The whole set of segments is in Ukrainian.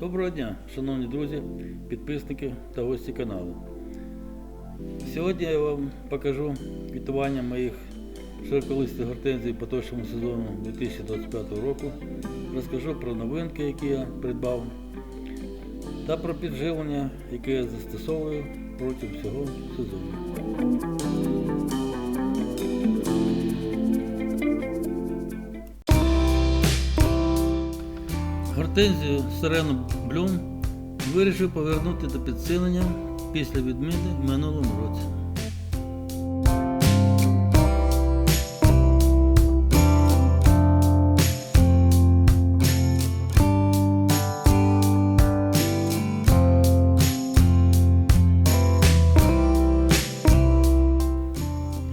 Доброго дня, шановні друзі, підписники та гості каналу. Сьогодні я вам покажу квітування моїх широколистих гортензій по точному сезону 2025 року. Розкажу про новинки, які я придбав, та про підживлення, яке я застосовую протягом всього сезону. Гортензію Сирену Блюм вирішив повернути до підсилення після відміни в минулому році.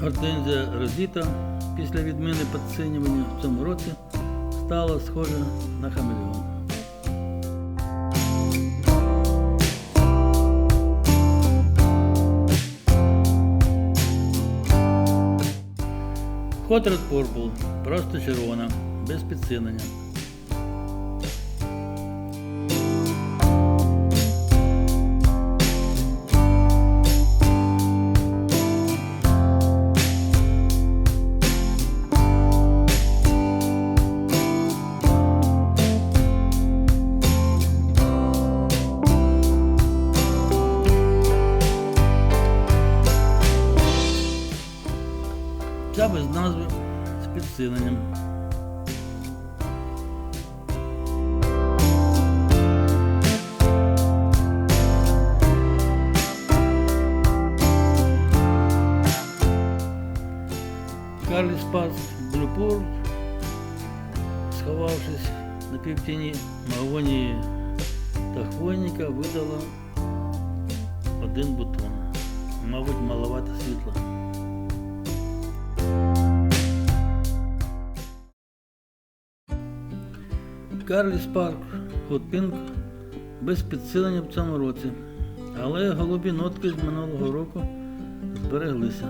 Гортензія Розіта після відміни підсинювання в цьому році стала схожа на хамелеон. Хотред Purple просто червона, без підсилення. Сховавшись на півтіні магонії та хвойника, видала один бутон. Мабуть, маловато світла. Карлі Спарк Hot Pink без підсилення в цьому році, але голубі нотки з минулого року збереглися.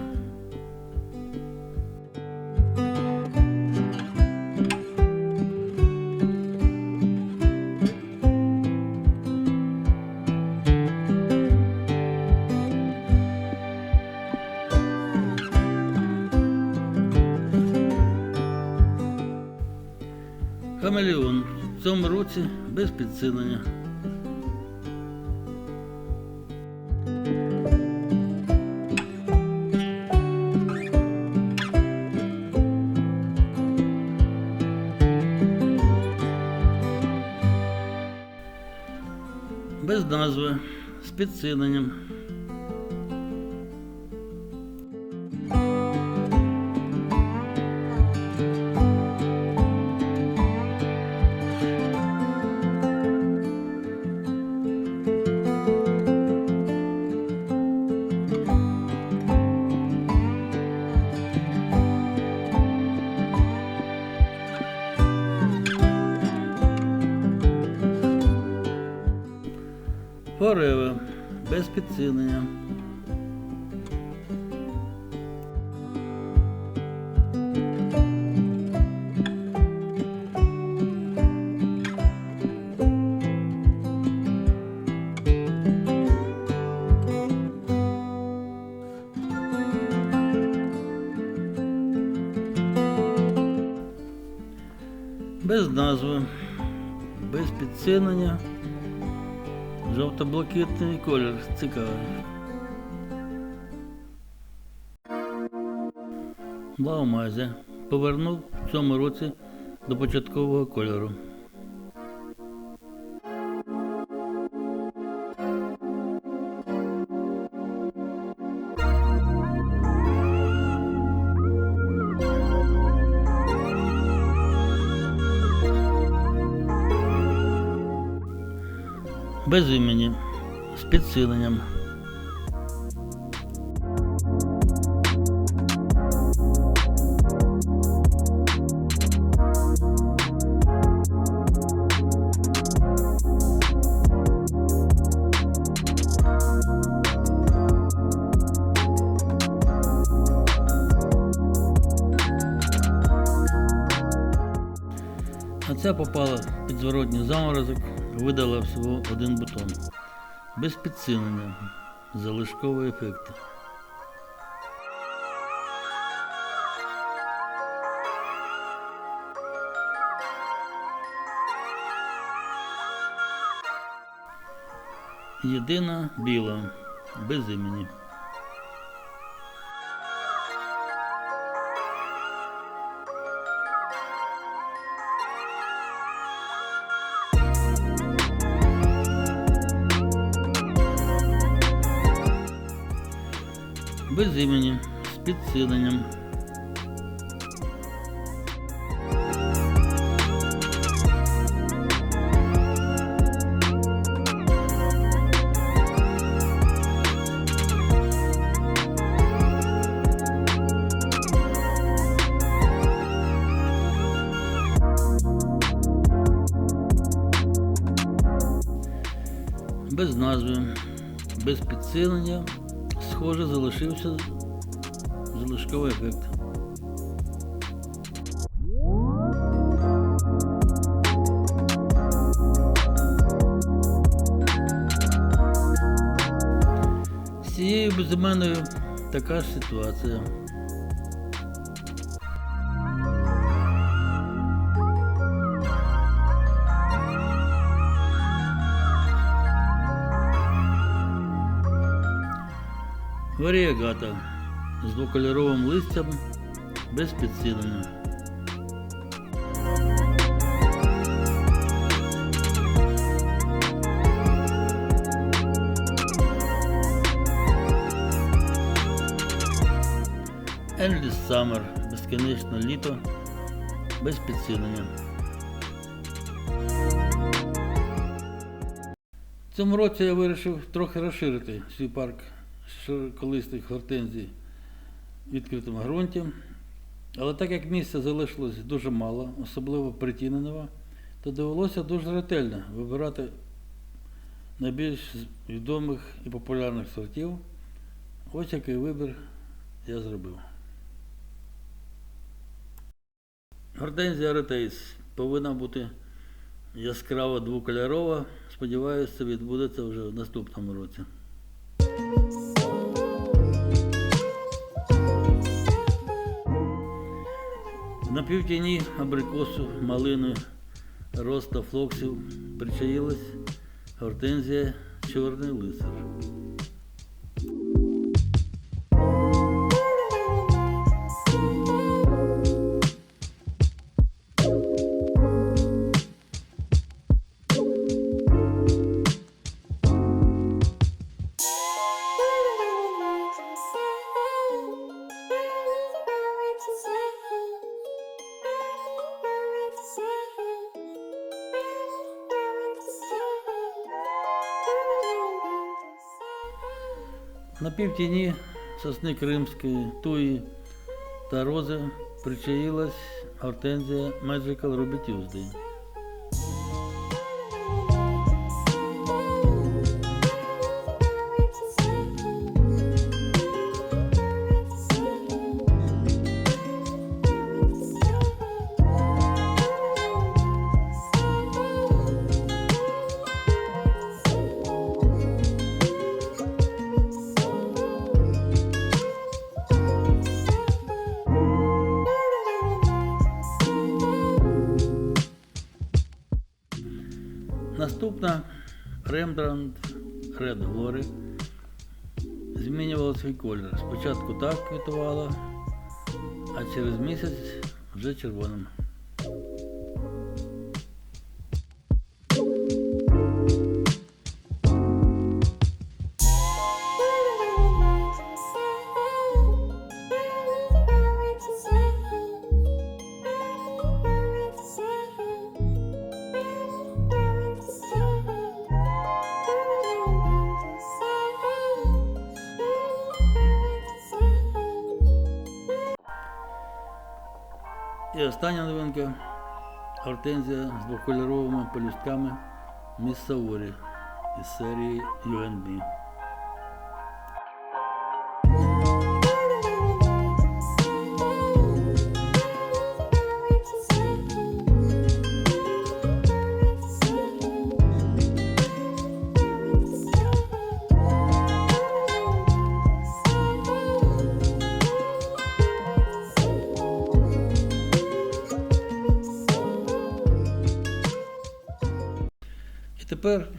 Хамелеон в цьому році без підсилення. Без назви, з підсиленням. Підсилення. Без назви, без підсилення. Жовто-блакитний колір цікавий. Баумазя повернув в цьому році до початкового кольору. Без імені, з підсиленням. А ця попала під зворотній заморозок, видала всього один бутон. Без підсилення. Залишковий ефект. Єдина біла, без імені. З підсиленням. Без назви, без підсилення, схоже, залишився залишковий ефект. З цією безіменною така ж ситуація. Варіагата З двокольоровим листям без підсилення. Endless Summer безкінечне літо без підсилення. В цьому році я вирішив трохи розширити свій парк широколистих гортензій відкритому ґрунті. Але так як місця залишилось дуже мало, особливо притіненого, то довелося дуже ретельно вибирати найбільш відомих і популярних сортів. Ось який вибір я зробив. Гортензія ретейс повинна бути яскраво двокольорова. Сподіваюся, це відбудеться вже в наступному році. На півтіні абрикосу, малини, роста флоксів причаїлась гортензія чорний лицар. Півтіні сосни кримської, туї та рози причаїлась гортензія Magical Ruby Наступна Рембрандт Ред Гори змінювала свій колір. Спочатку так квітувала, а через місяць вже червоним. Гортензія з двокольоровими пелюстками Міс Саурі із серії UNB.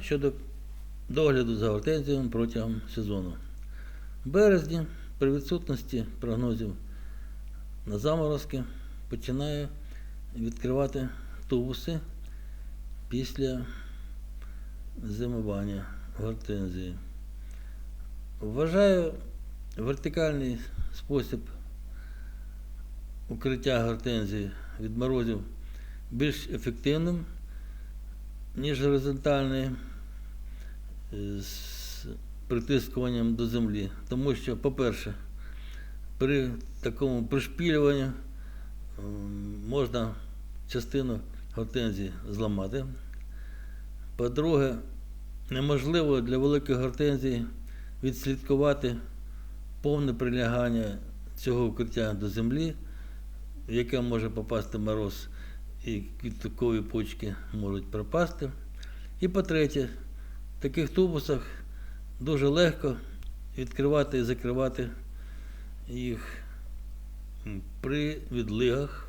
Щодо догляду за гортензіями протягом сезону. В березні при відсутності прогнозів на заморозки починаю відкривати тубуси після зимування гортензії. Вважаю вертикальний спосіб укриття гортензії від морозів більш ефективним, ніж горизонтальний з притискуванням до землі. Тому що, по-перше, при такому пришпілюванні можна частину гортензії зламати. По-друге, неможливо для великої гортензії відслідкувати повне прилягання цього укриття до землі, в яке може попасти мороз, і квіткові почки можуть пропасти. І по-третє, в таких тубусах дуже легко відкривати і закривати їх при відлигах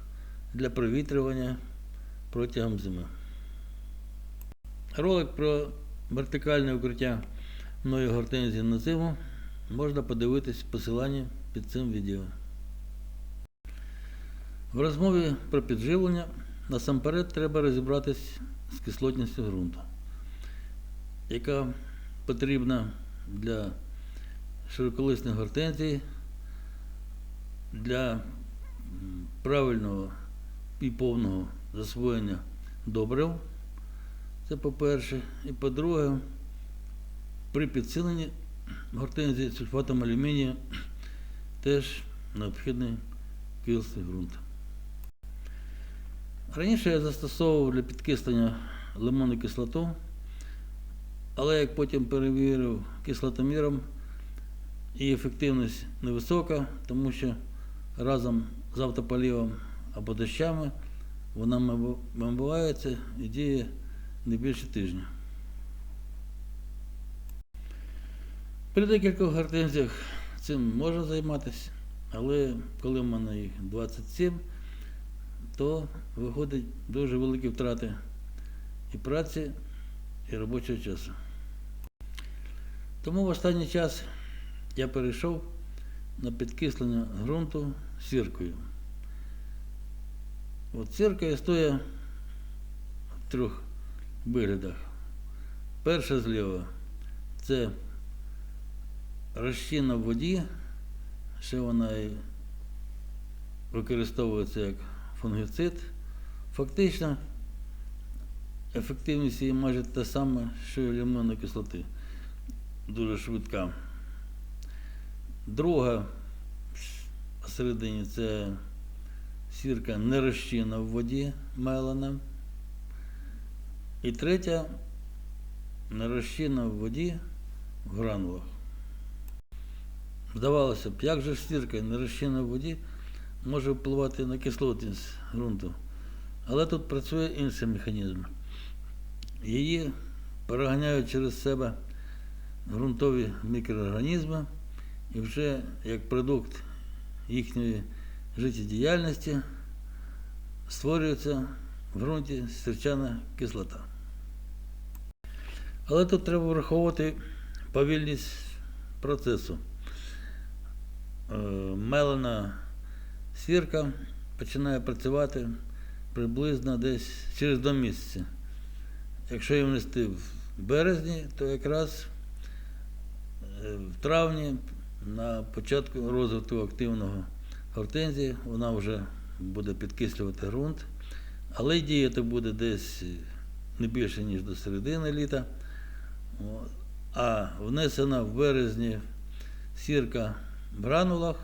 для провітрювання протягом зими. Ролик про вертикальне укриття мною гортензії на зиму можна подивитись в посиланні під цим відео. В розмові про підживлення насамперед треба розібратись з кислотністю ґрунту, яка потрібна для широколисних гортензій, для правильного і повного засвоєння добрив. Це по-перше. І по-друге, при підсиленні гортензії сульфатом алюмінію теж необхідний кислий ґрунт. Раніше я застосовував для підкислення лимонну кислоту, але як потім перевірив кислотоміром, її ефективність невисока, тому що разом з автополівом або дощами вона вимивається і діє не більше тижня. При декількох гортензіях цим можна займатися, але коли в мене їх 27, то виходить дуже великі втрати і праці, і робочого часу. Тому в останній час я перейшов на підкислення ґрунту сіркою. От сірка існує в трьох виглядах. Перша зліва це розчинна в воді, ще вона і використовується як фунгіцид. Фактично ефективність її майже та сама, що і лимонної кислоти. Дуже швидка. Друга посередині це сірка не в воді мелена. І третя не розчинна в воді в гранулах. Здавалося б, як же сірка не в воді може впливати на кислотність ґрунту. Але тут працює інший механізм. Її переганяють через себе ґрунтові мікроорганізми і вже як продукт їхньої життєдіяльності створюється в ґрунті сірчана кислота. Але тут треба враховувати повільність процесу. Е, Мелена сірка починає працювати приблизно десь через два місяці. Якщо її внести в березні, то якраз в травні на початку розвитку активного гортензії вона вже буде підкислювати ґрунт, але діяти буде десь не більше, ніж до середини літа. А внесена в березні сірка в гранулах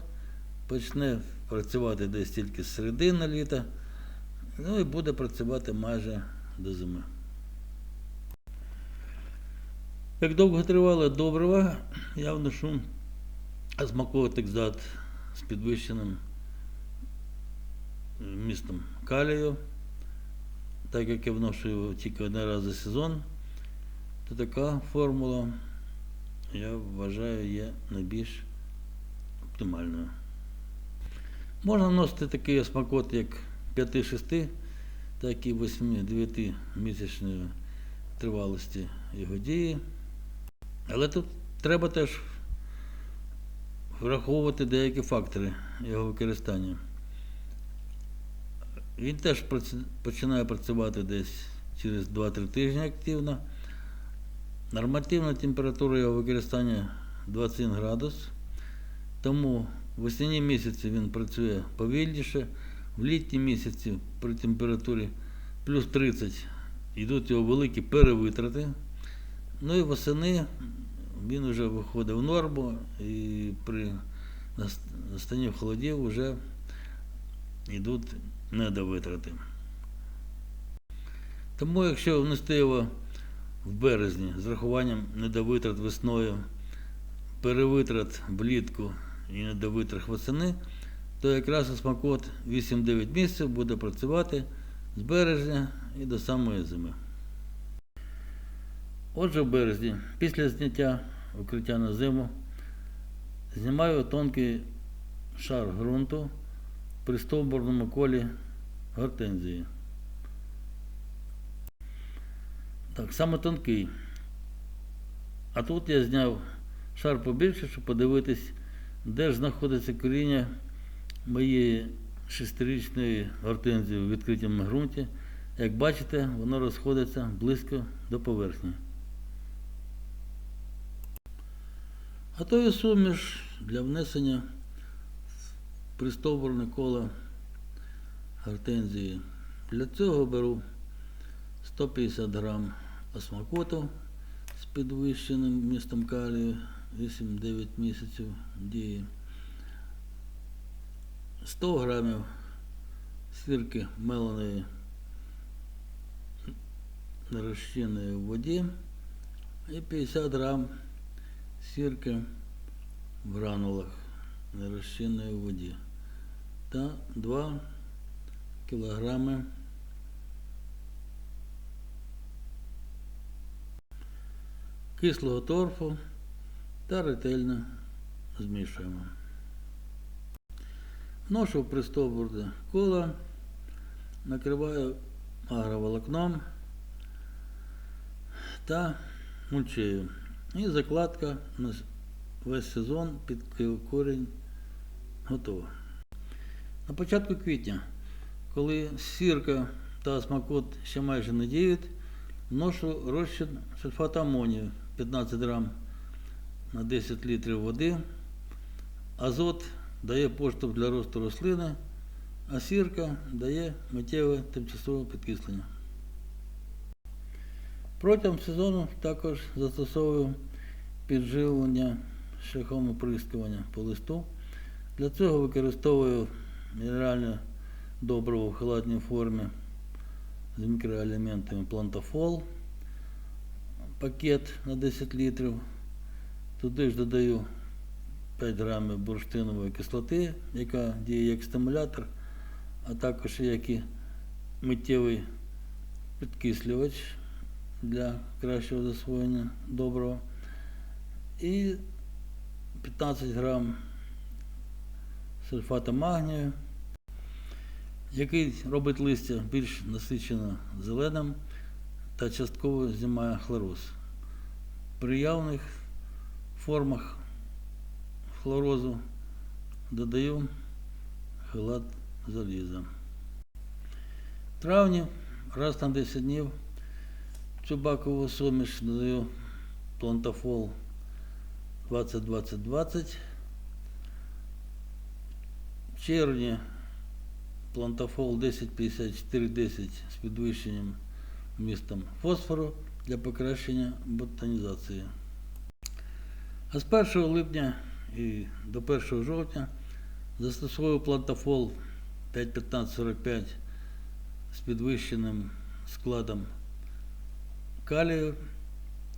почне працювати десь тільки з середини літа, ну і буде працювати майже до зими. Як довго тривало добрива, я вношу азмаковий текзат з підвищеним містом калію, так як я вношу його тільки один раз за сезон, то така формула, я вважаю, є найбільш оптимальною. Можна вносити такий смакот, як 5-6, так і 8-9 місячної тривалості його дії. Але тут треба теж враховувати деякі фактори його використання. Він теж починає працювати десь через 2-3 тижні активно. Нормативна температура його використання 21 градус. Тому в осінні місяці він працює повільніше, в літні місяці при температурі плюс 30 йдуть його великі перевитрати. Ну і восени він вже виходить в норму і при нас- настанні холодів вже йдуть недовитрати. Тому якщо внести його в березні з рахуванням недовитрат весною, перевитрат влітку і недовитрат восени, то якраз осмакот 8-9 місяців буде працювати з березня і до самої зими. Отже, в березні, після зняття укриття на зиму, знімаю тонкий шар ґрунту при стовбурному колі гортензії. Так, саме тонкий. А тут я зняв шар побільше, щоб подивитись, де ж знаходиться коріння моєї шестирічної гортензії у відкритому ґрунті. Як бачите, воно розходиться близько до поверхні. Готую суміш для внесення в пристовбурне коло гортензії. Для цього беру 150 грам осмакоту з підвищеним містом калію 8-9 місяців дії. 100 грамів сірки меленої розчинної в воді і 50 грам сірки в гранулах нерозчинної в воді та 2 кілограми кислого торфу та ретельно змішуємо. Вношу в пристовбурне коло, накриваю агроволокном та мульчею. І закладка на весь сезон під корінь готова. На початку квітня, коли сірка та смакот ще майже не діють, вношу розчин сульфату амонію 15 грам на 10 літрів води. Азот дає поштовх для росту рослини, а сірка дає миттєве тимчасове підкислення. Протягом сезону також застосовую підживлення шляхом оприскування по листу. Для цього використовую мінеральне добриво в халатній формі з мікроелементами плантафол, пакет на 10 літрів. Туди ж додаю 5 грамів бурштинової кислоти, яка діє як стимулятор, а також як і миттєвий підкислювач для кращого засвоєння доброго. І 15 грам сульфату магнію, який робить листя більш насичено зеленим та частково знімає хлороз. При явних формах хлорозу додаю хелат заліза. В травні раз на 10 днів в цю бакову суміш додаю плантафол 20-20-20. В червні плантафол 10-54-10 з підвищенням вмістом фосфору для покращення ботанізації. А з 1 липня і до 1 жовтня застосовую плантафол 5-15-45 з підвищеним складом калію,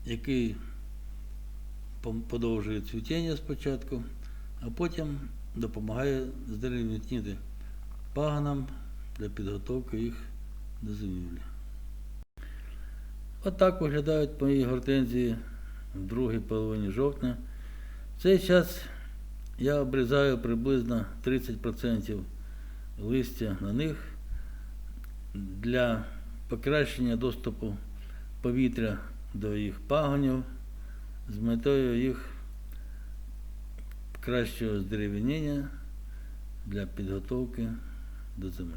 який подовжує цвітіння спочатку, а потім допомагає здерев'ятніти паганам для підготовки їх до зимівлі. Отак виглядають мої гортензії в другій половині жовтня. В цей час я обрізаю приблизно 30% листя на них для покращення доступу повітря до їх пагонів з метою їх кращого здерев'яніння для підготовки до зими.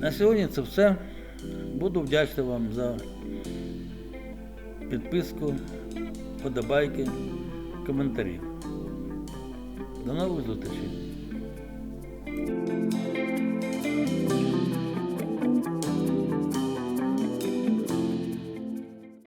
На сьогодні це все. Буду вдячний вам за підписку, подобайки, коментарі. До нових зустрічей!